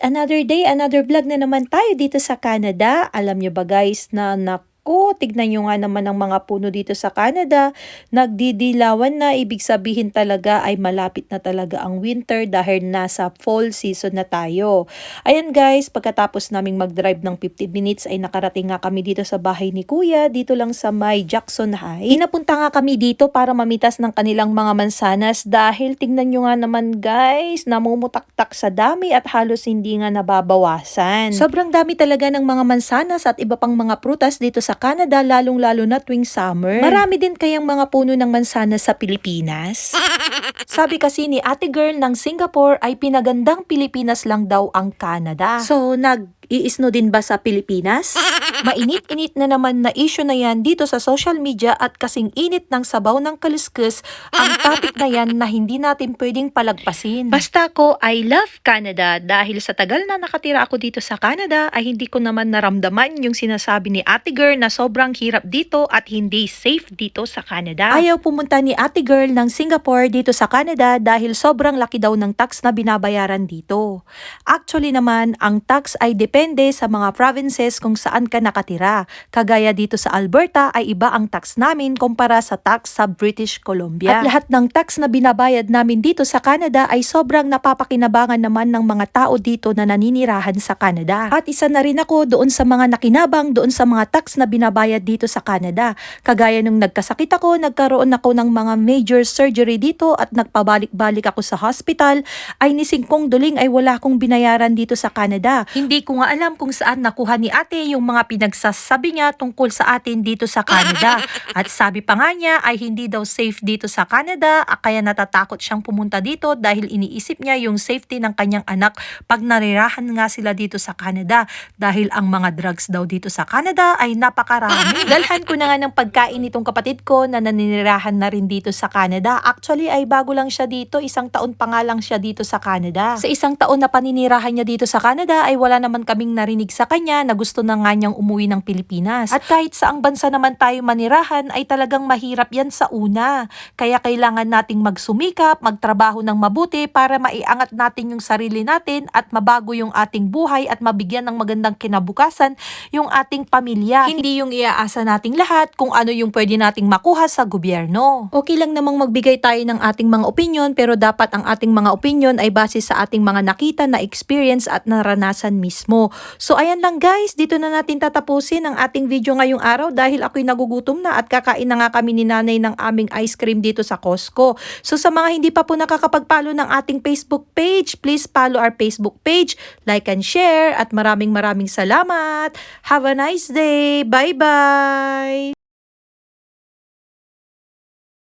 another day, another vlog na naman tayo dito sa Canada. Alam nyo ba guys na naku, tignan nyo nga naman ang mga puno dito sa Canada. Nagdidilawan na, ibig sabihin talaga ay malapit na talaga ang winter dahil nasa fall season na tayo. Ayan guys, pagkatapos naming mag-drive ng 15 minutes ay nakarating nga kami dito sa bahay ni Kuya, dito lang sa may Jackson High. Inapunta nga kami dito para mamitas ng kanilang mga mansanas dahil tingnan nyo nga naman guys, namumutaktak sa dami at halos hindi nga nababawasan. Sobrang dami talaga ng mga mansanas at iba pang mga prutas dito sa Canada lalong-lalo na tuwing summer. Marami din kayang mga puno ng mansanas sa Pilipinas. Sabi kasi ni ate girl ng Singapore ay pinagandang Pilipinas lang daw ang Canada. So, nag-iisno din ba sa Pilipinas? Mainit-init na naman na issue na yan dito sa social media at kasing init ng sabaw ng kaluskus ang topic na yan na hindi natin pwedeng palagpasin. Basta ko, I love Canada dahil sa tagal na nakatira ako dito sa Canada ay hindi ko naman naramdaman yung sinasabi ni ate girl na sobrang hirap dito at hindi safe dito sa Canada. Ayaw pumunta ni ate girl ng Singapore dito sa Canada dahil sobrang laki daw ng tax na binabayaran dito. Actually naman, ang tax ay depende sa mga provinces kung saan ka nakatira. Kagaya dito sa Alberta ay iba ang tax namin kumpara sa tax sa British Columbia. At lahat ng tax na binabayad namin dito sa Canada ay sobrang napapakinabangan naman ng mga tao dito na naninirahan sa Canada. At isa na rin ako doon sa mga nakinabang doon sa mga tax na binabayad dito sa Canada. Kagaya nung nagkasakit ako, nagkaroon ako ng mga major surgery dito at nagpabalik-balik ako sa hospital, ay nisingkong duling ay wala akong binayaran dito sa Canada. Hindi ko nga alam kung saan nakuha ni ate yung mga pinagsasabi niya tungkol sa atin dito sa Canada. At sabi pa nga niya ay hindi daw safe dito sa Canada, ah, kaya natatakot siyang pumunta dito dahil iniisip niya yung safety ng kanyang anak pag narirahan nga sila dito sa Canada. Dahil ang mga drugs daw dito sa Canada ay napakarami. Dalhan ko na nga ng pagkain itong kapatid ko na naninirahan na rin dito sa Canada. Actually ay bago lang siya dito, isang taon pa nga lang siya dito sa Canada. Sa isang taon na paninirahan niya dito sa Canada ay wala naman kaming narinig sa kanya na gusto na nga niyang umuwi ng Pilipinas. At kahit saang bansa naman tayo manirahan ay talagang mahirap yan sa una. Kaya kailangan nating magsumikap, magtrabaho ng mabuti para maiangat natin yung sarili natin at mabago yung ating buhay at mabigyan ng magandang kinabukasan yung ating pamilya. Hindi yung iaasa nating lahat kung ano yung pwede nating makuha sa gobyerno. Okay lang namang magbigay tayo ng ating mga opinion pero dapat ang ating mga opinion ay base sa ating mga nakita na experience at naranasan mismo. So ayan lang guys, dito na natin tatapusin ang ating video ngayong araw dahil ako'y nagugutom na at kakain na nga kami ni nanay ng aming ice cream dito sa Costco. So sa mga hindi pa po nakakapagpalo ng ating Facebook page, please follow our Facebook page, like and share at maraming maraming salamat. Have a nice day. Bye-bye!